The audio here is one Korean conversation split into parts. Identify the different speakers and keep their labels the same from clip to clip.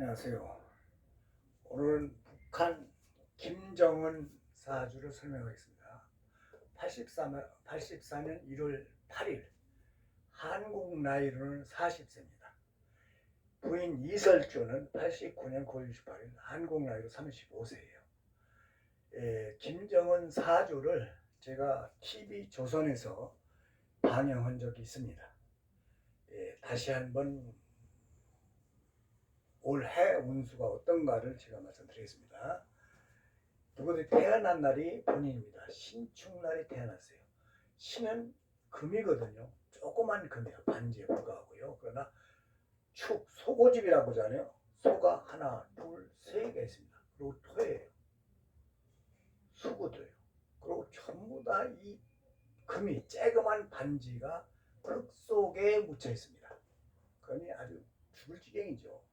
Speaker 1: 안녕하세요. 오늘은 북한 김정은 사주를 설명하겠습니다. 84년, 84년 1월 8일 한국 나이로는 40세입니다. 부인 이설주는 89년 9월 28일 한국 나이로 35세예요. 예, 김정은 사주를 제가 TV 조선에서 방영한 적이 있습니다. 예, 다시 한번 올해 운수가 어떤가를 제가 말씀드리겠습니다. 누구들 태어난 날이 본인입니다. 신축날이 태어났어요. 신은 금이거든요. 조그만 금이에요. 반지에 불과하고요. 그러나 축, 소고집이라고 하잖아요. 소가 하나, 둘, 세 개 있습니다. 그리고 토예요. 수구도요. 그리고 전부 다 이 금이 쬐그만 반지가 흙 속에 묻혀 있습니다. 그러니 아주 죽을 지경이죠.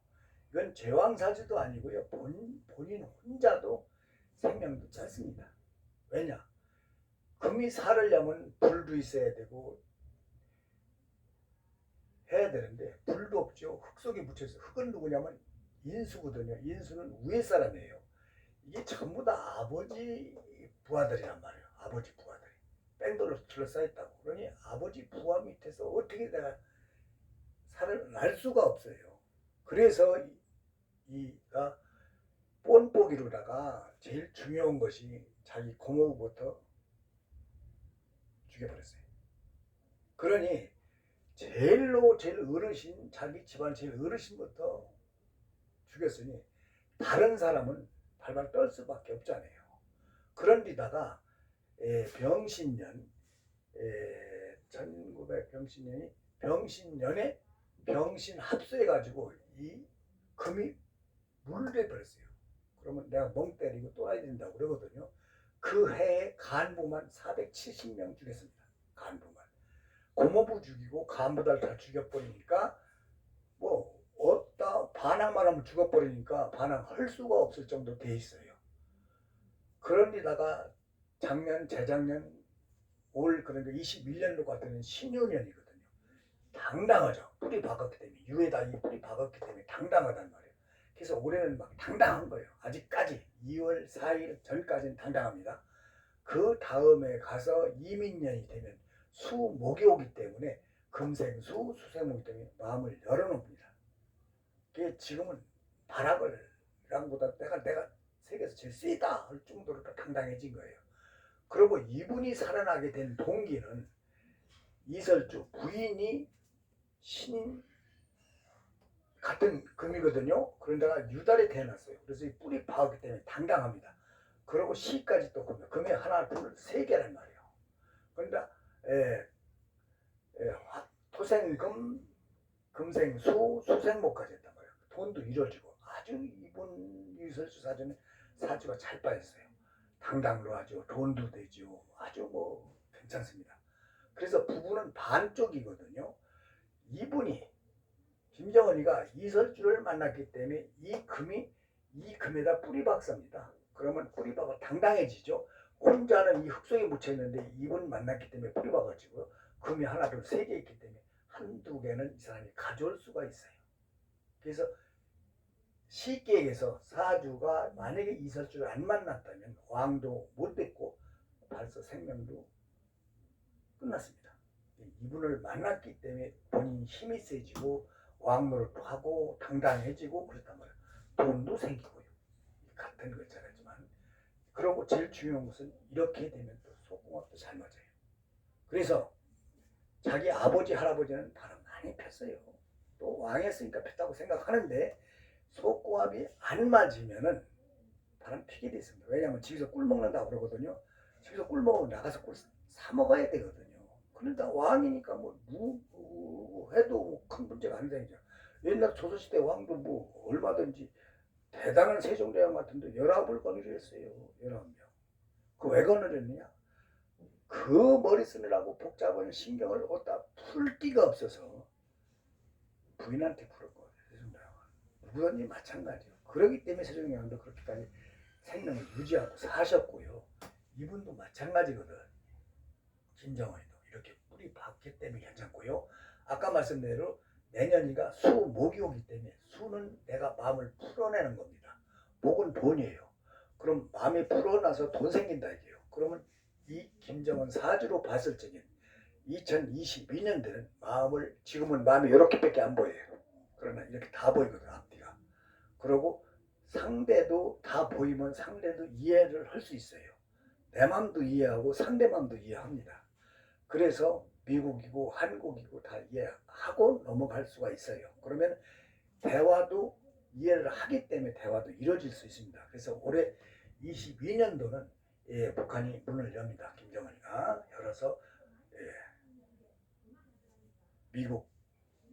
Speaker 1: 이건 제왕사주도 아니고요. 본, 본인 혼자도 생명도 짧습니다. 왜냐? 금이 살으려면 불도 있어야 되고 해야 되는데 불도 없죠. 흙 속에 묻혀있어. 흙은 누구냐면 인수거든요. 인수는 위에 사람이에요. 이게 전부 다 아버지 부하들이란 말이에요. 아버지 부하들이. 뺑돌로 둘러싸였다고. 그러니 아버지 부하 밑에서 어떻게 내가 살아날 수가 없어요. 그래서 이- 이가 뽐뽀기로다가 제일 중요한 것이 자기 고모부터 죽여버렸어요. 그러니 제일로 제일 어르신 자기 집안 제일 어르신부터 죽였으니 다른 사람은 발발 떨 수밖에 없잖아요. 그런 데다가 에, 병신년 에, 1900 병신년이 병신년에 병신 합수해가지고 이 금이 물을 버렸어요. 그러면 내가 멍 때리고 또라이 된다고 그러거든요. 그 해에 간부만 470명 죽였습니다. 간부만. 고모부 죽이고 간부들 다 죽여버리니까 뭐 어따 반항만 하면 죽어버리니까 반항할 수가 없을 정도 돼 있어요. 그런데다가 작년, 재작년, 올 그러니까 21년도 같은 신유년이거든요. 당당하죠. 뿌리 박았기 때문에 유에다 이 뿌리 박았기 때문에 당당하단 말이에요. 그래서 올해는 막 당당한 거예요. 아직까지 2월 4일 전까지는 당당합니다. 그 다음에 가서 이민년이 되면 수 목이 오기 때문에 금생수, 수생목이 때문에 마음을 열어놓습니다. 그게 지금은 발악을 랑보다 내가 내가 세계에서 제일 세다 할 정도로 더 당당해진 거예요. 그리고 이분이 살아나게 된 동기는 이설주 부인이 신 같은 금이거든요. 그런데가 유달에 태어났어요. 그래서 이 뿌리 파악기 때문에 당당합니다. 그리고 시까지 또 금이 금이 하나, 둘, 세 개란 말이에요. 그런데 에, 에, 화- 토생금, 금생수, 수생목까지 했단 말이에요. 돈도 이루어지고 아주 이분 이설주 사전에 사주가 잘 빠졌어요. 당당로 하죠. 돈도 되죠. 아주 뭐 괜찮습니다. 그래서 부부는 반쪽이거든요. 이분이 김정은이가 이설주를 만났기 때문에 이 금이 이 금에다 뿌리박사입니다. 그러면 뿌리박아 당당해지죠. 혼자는 이 흙속에 묻혀 있는데 이분 만났기 때문에 뿌리박아지고 금이 하나 둘세 개 있기 때문에 한두 개는 이 사람이 가져올 수가 있어요. 그래서 쉽게 얘기해서 사주가 만약에 이설주를 안 만났다면 왕도 못 됐고 벌써 생명도 끝났습니다. 이분을 만났기 때문에 본인 힘이 세지고 왕노릇도 하고 당당해지고 그렇단 말이에요. 돈도 생기고요. 같은 글자라지만 그리고 제일 중요한 것은 이렇게 되면 또 속궁합도 잘 맞아요. 그래서 자기 아버지 할아버지는 바람 많이 폈어요. 또 왕했으니까 폈다고 생각하는데 속궁합이 안 맞으면은 바람 피게 돼 있습니다. 왜냐하면 집에서 꿀 먹는다고 그러거든요. 집에서 꿀 먹으면 나가서 꿀 사 먹어야 되거든요. 그러니까 왕이니까 뭐, 무, 뭐 해도 뭐큰 문제가 안 되죠. 옛날 조선시대 왕도 뭐 얼마든지 대단한 세종대왕 같은데 열아홉을 거느려 했어요. 열아홉 명. 그 왜 거느렸느냐? 그 머리 쓰느라고 복잡한 신경을 어디다 풀 데가 없어서 부인한테 풀을 거예요. 세종대왕은. 누구든지 마찬가지예요. 그러기 때문에 세종대왕도 그렇게까지 생명을 유지하고 사셨고요. 이분도 마찬가지거든. 김정은이도 이렇게 뿌리 박기 때문에 괜찮고요. 아까 말씀대로 내년이가 수 목이 오기 때문에 수는 내가 마음을 풀어내는 겁니다. 목은 돈이에요. 그럼 마음이 풀어나서 돈 생긴다 이게요. 그러면 이 김정은 사주로 봤을 적엔 2022년도는 마음을 지금은 마음이 이렇게밖에 안 보여요. 그러나 이렇게 다 보이거든 앞뒤가. 그리고 상대도 다 보이면 상대도 이해를 할 수 있어요. 내 마음도 이해하고 상대 마음도 이해합니다. 그래서 미국이고 한국이고 다 이해하고 넘어갈 수가 있어요. 그러면 대화도 이해를 하기 때문에 대화도 이루어질 수 있습니다. 그래서 올해 22년도는 예, 북한이 문을 엽니다. 김정은이가 열어서 예, 미국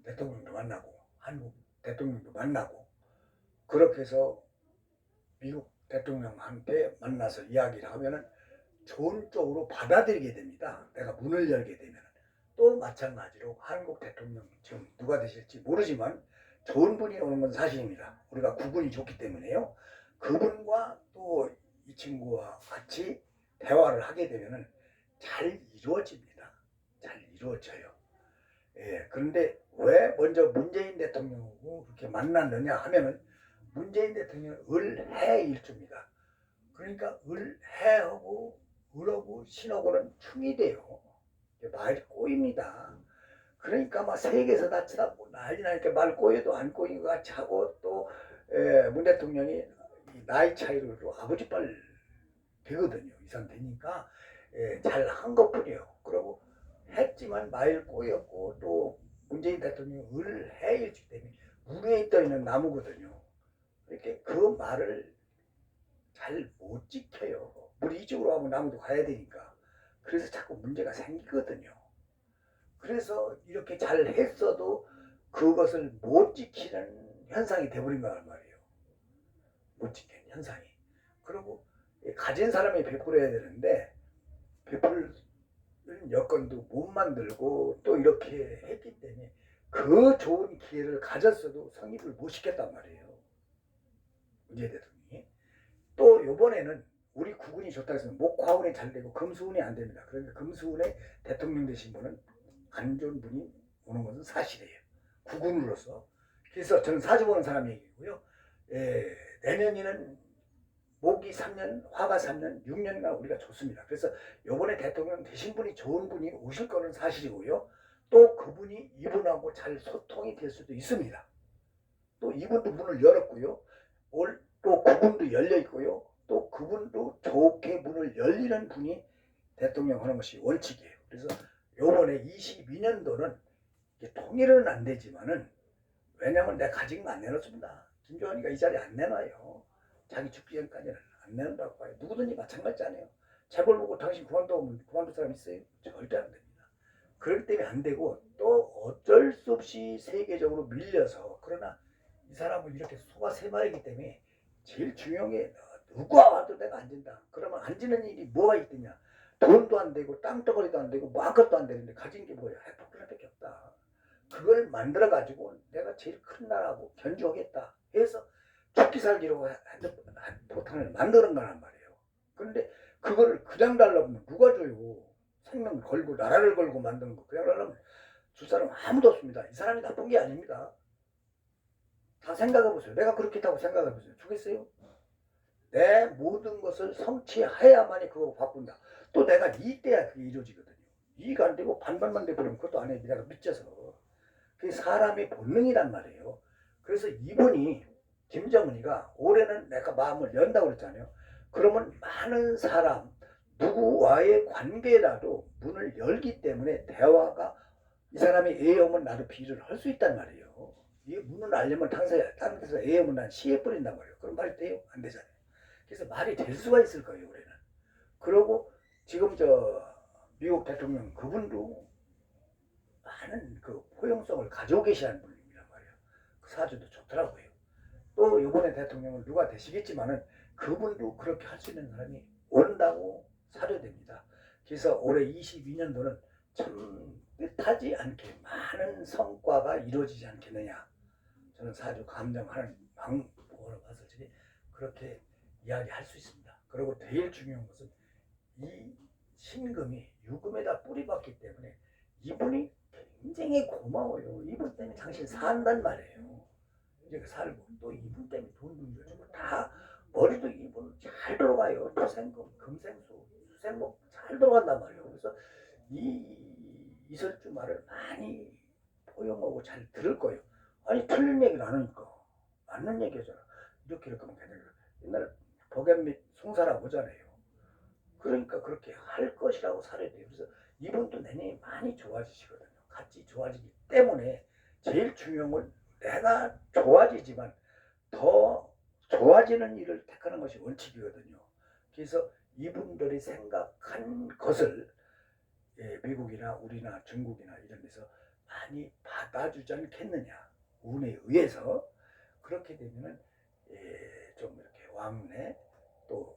Speaker 1: 대통령도 만나고 한국 대통령도 만나고 그렇게 해서 미국 대통령한테 만나서 이야기를 하면은 좋은 쪽으로 받아들이게 됩니다. 내가 문을 열게 되면 또 마찬가지로 한국 대통령 지금 누가 되실지 모르지만 좋은 분이 오는 건 사실입니다. 우리가 구분이 좋기 때문에요. 그분과 또 이 친구와 같이 대화를 하게 되면은 잘 이루어집니다. 잘 이루어져요. 예, 그런데 왜 먼저 문재인 대통령하고 그렇게 만났느냐 하면은 문재인 대통령은 을해 일주입니다. 그러니까 을해하고 을하고 신하고는 충이 돼요. 말이 꼬입니다. 그러니까 막 세계에서 다 쳐다보고 난리 나니까 말 꼬여도 안 꼬인 것 같이 하고 또문 대통령이 이 나이 차이로 또 아버지 빨 되거든요. 이 상태니까 예, 잘한 것뿐이에요. 그리고 했지만 말 꼬였고 또 문재인 대통령이 을해일주기 때문에 물에 떠 있는 나무거든요. 이렇게 그 말을 잘 못 지켜요. 물이 이쪽으로 가면 나무도 가야 되니까. 그래서 자꾸 문제가 생기거든요. 그래서 이렇게 잘 했어도 그것을 못 지키는 현상이 돼버린 거란 말이에요. 못 지키는 현상이. 그리고 가진 사람이 베풀어야 되는데 베풀 여건도 못 만들고 또 이렇게 했기 때문에 그 좋은 기회를 가졌어도 성립을 못 시켰단 말이에요. 문재 대통령이. 또 요번에는 우리 국운이 좋다 해서 목화운이 잘 되고 금수운이 안 됩니다. 그러니까 금수운에 대통령 되신 분은 안 좋은 분이 오는 것은 사실이에요. 국운으로서. 그래서 저는 사주 보는 사람이고요. 예, 내년에는 목이 3년, 화가 3년, 6년간 우리가 좋습니다. 그래서 요번에 대통령 되신 분이 좋은 분이 오실 거는 사실이고요. 또 그분이 이분하고 잘 소통이 될 수도 있습니다. 또 이분도 문을 열었고요. 올 또 그분도 열려 있고요. 또 그분도 좋게 문을 열리는 분이 대통령 하는 것이 원칙이에요. 그래서 요번에 22년도는 통일은 안 되지만은 왜냐면 내가 가진 거 안 내놓습니다. 김조한이가 이 자리에 안 내놔요. 자기 죽기 전까지는 안 내놓는다고 봐요. 누구든지 마찬가지잖아요. 재벌 보고 당신 그만두면 그만둘 사람 있어요? 절대 안 됩니다. 그렇기 때문에 안 되고 또 어쩔 수 없이 세계적으로 밀려서 그러나 이 사람은 이렇게 소가 세 마리이기 때문에 제일 중요한 게 누가 와도 내가 앉는다. 그러면 앉는 일이 뭐가 있겠냐? 돈도 안 되고 땅덩어리도 안 되고 뭐 아무것도 안 되는데 가진 게 뭐야? 해포크밖에 없다. 그걸 만들어 가지고 내가 제일 큰 나라하고 견주하겠다 해서 죽기 살기로 포탄을 만드는 거란 말이에요. 그런데 그거를 그냥 달라면 누가 줘요? 생명 걸고 나라를 걸고 만드는 거 그냥 달라면 줄 사람 아무도 없습니다. 이 사람이 나쁜 게 아닙니다. 다 생각해 보세요. 내가 그렇게 했다고 생각해 보세요. 주겠어요? 내 모든 것을 성취해야만이 그거 바꾼다. 또 내가 이 때야 그게 이루어지거든요. 이가 안 되고 반반만 돼버리면 그것도 안 해. 내가 미쳐서. 그게 사람의 본능이란 말이에요. 그래서 이분이 김정은이가 올해는 내가 마음을 연다고 그랬잖아요. 그러면 많은 사람 누구와의 관계라도 문을 열기 때문에 대화가 이 사람이 오면 나도 B를 할 수 있단 말이에요. 이 문을 알려면 당사자 다른 데서 오면 난 C에 뿌린단 말이에요. 그럼 말이 돼요? 안 되잖아요. 그래서 말이 될 수가 있을 거예요, 올해는. 그러고 지금 저 미국 대통령 그분도 많은 그 포용성을 가지고 계시는 분이란 말이에요. 그 사주도 좋더라고요. 또 이번에 대통령은 누가 되시겠지만은 그분도 그렇게 할 수 있는 사람이 온다고 사료됩니다. 그래서 올해 22년도는 참 뜻하지 않게 많은 성과가 이루어지지 않겠느냐. 저는 사주 감정하는 방법으로 봤을 때 그렇게 이야기할 수 있습니다. 그리고 제일 중요한 것은 이 신금이 유금에다 뿌리 박기 때문에 이분이 굉장히 고마워요. 이분 때문에 당신 산단 말이에요. 이제 살고 또 이분 때문에 돈 빌려주고 다 머리도 이분 잘 돌아가요. 토생금, 금생수, 수생목 잘 돌아간단 말이에요. 그래서 이 이설주 말을 많이 포용하고 잘 들을 거예요. 아니 틀린 얘기를 안 하니까 맞는 얘기잖아. 이렇게 이렇게 하면 되는 거야. 옛날 복염 및 송사라 보잖아요. 그러니까 그렇게 할 것이라고 살아야 돼요. 그래서 이분도 내년에 많이 좋아지시거든요. 같이 좋아지기 때문에 제일 중요한 건 내가 좋아지지만 더 좋아지는 일을 택하는 것이 원칙이거든요. 그래서 이분들이 생각한 것을 예, 미국이나 우리나 중국이나 이런 데서 많이 받아주지 않겠느냐. 운에 의해서 그렇게 되면은 예, 좀 왕래 또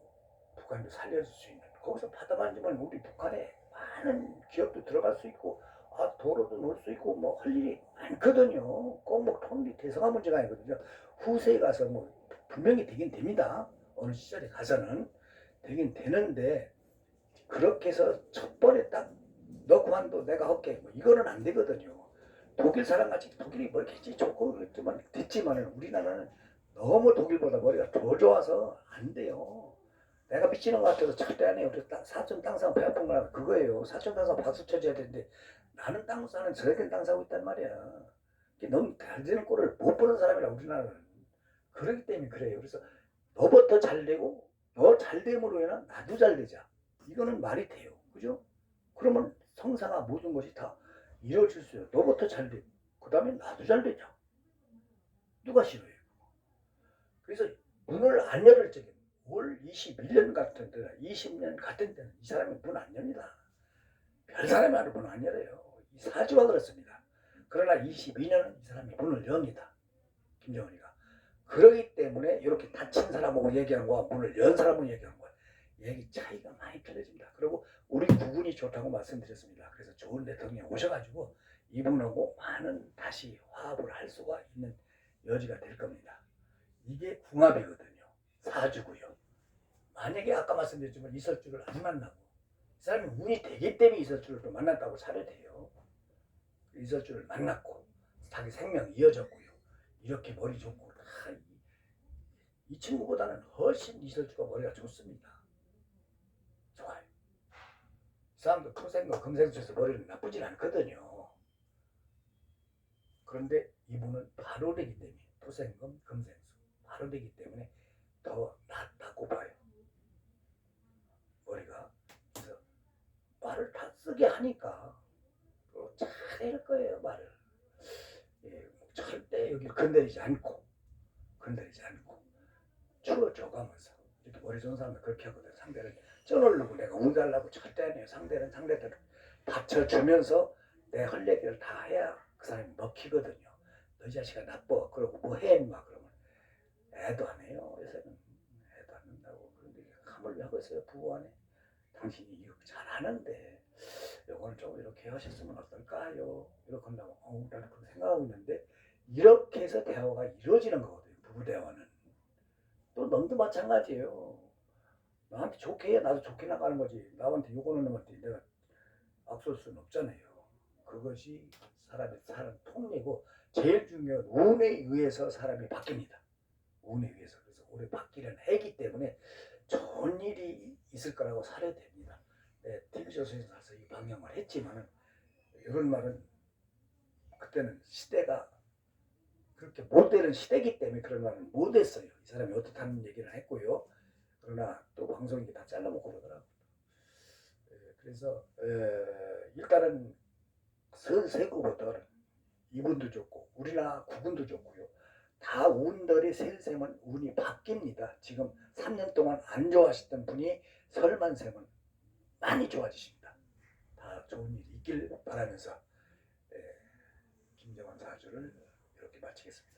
Speaker 1: 북한도 살려줄 수 있는 거기서 받아만지면 우리 북한에 많은 기업도 들어갈 수 있고 아 도로도 놓을 수 있고 뭐 할 일이 많거든요. 꼭뭐 통리 대성화 문제가 아니거든요. 후세에 가서 뭐 분명히 되긴 됩니다. 어느 시절에 가서는 되긴 되는데 그렇게 해서 첫 번에 딱너 그만둬 내가 할게 뭐 이거는 안 되거든요. 독일 사람 같이 독일이 뭐 이렇게 좋고 그랬지만 됐지만은 우리나라는 너무 독일보다 머리가 더 좋아서 안 돼요. 내가 미치는 것 같아서 절대 안 해요. 사촌 땅 사면 배 아픈 거라 그거예요. 사촌 땅 사면 박수 쳐줘야 되는데 나는 땅 사는 저에겐 땅 사고 있단 말이야. 너무 잘 되는 꼴을 못 보는 사람이라 우리나라는. 그렇기 때문에 그래요. 그래서 너부터 잘 되고 너 잘 됨으로 인한 나도 잘 되자. 이거는 말이 돼요. 그죠? 그러면 성사가 모든 것이 다 이루어질 수 있어요. 너부터 잘 되고 그 다음에 나도 잘 되자. 누가 싫어요? 그래서 문을 안 열을 적에 올 21년 같은 때나 20년 같은 때는 이 사람이 문 안 엽니다. 별 사람이 아니 문안 열어요. 이 사주가 그렇습니다. 그러나 22년은 이 사람이 문을 엽니다. 김정은이가. 그러기 때문에 이렇게 다친 사람하고 얘기하는 거와 문을 연 사람하고 얘기하는 거야. 얘기 차이가 많이 틀려집니다. 그리고 우리 구군이 좋다고 말씀드렸습니다. 그래서 좋은 대통령이 오셔가지고 이분하고 많은 다시 화합을 할 수가 있는 여지가 될 겁니다. 이게 궁합이거든요. 사주고요. 만약에 아까 말씀드렸지만 이설주를 안 만나고 이 사람이 운이 되기 때문에 이설주를 또 만났다고 살아야 돼요. 이설주를 만났고 자기 생명 이어졌고요. 이렇게 머리 좋고 다 이, 이 친구보다는 훨씬 이설주가 머리가 좋습니다. 좋아요. 이 사람도 토생과 금생수에서 머리는 나쁘진 않거든요. 그런데 이분은 바로 되기 때문에 토생금, 금생수 바로 되기 때문에 더 낫다고 봐요. 머리가 그래서 말을 다 쓰게 하니까 또 잘할 거예요 말을. 예, 절대 여기 건드리지 않고 건드리지 않고 추워줘가면서 이렇게 머리 좋은 사람은 그렇게 하거든. 상대를 쪄놓으려고 내가 운달라고 절대 안 해요. 상대는 상대들을 받쳐주면서 내 할 얘기를 다 해야 그 사람이 먹히거든요. 너이 자식아 나빠. 그러고 뭐 해? 막 그러면 애도 안 해요. 요새는 애도 안 한다고. 그런데 함을 왜 하고 있어요? 부부 안에. 당신이 이거 잘하는데 요거는 좀 이렇게 하셨으면 어떨까요? 이렇게 한다고 어, 나는 그렇게 생각하고 있는데 이렇게 해서 대화가 이루어지는 거거든요. 부부 대화는. 또 넌도 마찬가지예요. 나한테 좋게 해. 나도 좋게 나가는 거지. 나한테 욕하는 놈한테 내가 앞설 수는 없잖아요. 그것이 사람의 사람 통례고 제일 중요한 운에 의해서 사람이 바뀝니다. 운에 의해서 그래서 올해 바뀌려는 해기 때문에 좋은 일이 있을 거라고 살아야 됩니다. 네, TV조선에서 가서 이 방영을 했지만은 이런 말은 그때는 시대가 그렇게 못 되는 시대이기 때문에 그런 말은 못 했어요. 이 사람이 어떻다는 얘기를 했고요. 그러나 또 방송이 다 잘라먹고 그러더라고요. 예, 그래서 에, 일단은 선세구부터 이분도 좋고 우리나라 구분도 좋고요. 다 운들이 셀셈은 운이 바뀝니다. 지금 3년 동안 안 좋아하셨던 분이 설만 셈은 많이 좋아지십니다. 다 좋은 일이 있길 바라면서 에, 김정환 사주를 이렇게 마치겠습니다.